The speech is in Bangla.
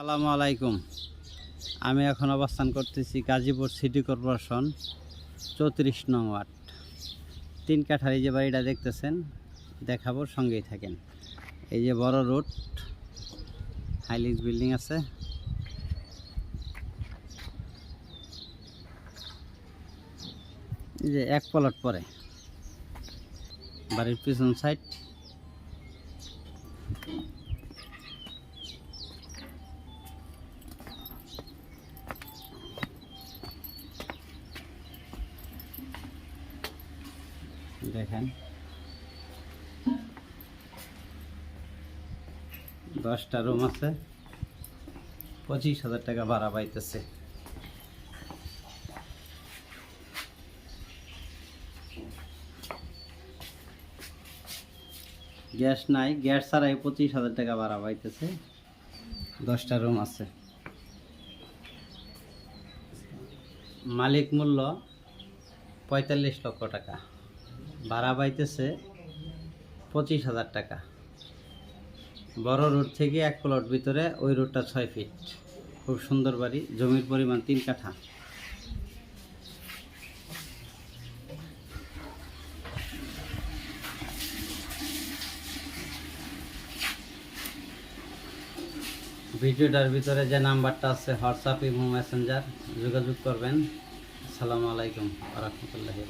আসসালামু আলাইকুম। আমি এখন অবস্থান করতেছি গাজীপুর সিটি কর্পোরেশন চৌত্রিশ নং ওয়ার্ড। তিন কাঠার এই যে বাড়িটা দেখতেছেন, দেখাবো, সঙ্গেই থাকেন। এই যে বড় রোড হাইলিক্স বিল্ডিং আছে। এই যে এক পলট পরে, বাড়ির পিছন সাইড দেখেন। দশটা রুম আছে। পঁচিশ হাজার টাকা ভাড়া পাইতেছে। গ্যাস নাই, গ্যাস ছাড়াই পঁচিশ হাজার টাকা ভাড়া পাইতেছে। দশটা রুম আছে। মালিক মূল্য পঁয়তাল্লিশ লক্ষ টাকা। ভাড়া পাইতেছে পঁচিশ হাজার টাকা। বড় রোড থেকে এক প্লট ভিতরে ওই রোডটা ছয় ফিট খুব সুন্দর বাড়ি, জমির পরিমাণ তিন কাঠা। ভিডিওটার ভিতরে যে নাম্বারটা আছে, হোয়াটসঅ্যাপ, ইমো, মেসেঞ্জার, যোগাযোগ করবেন। আসসালামু আলাইকুম রহমতুল্লাহি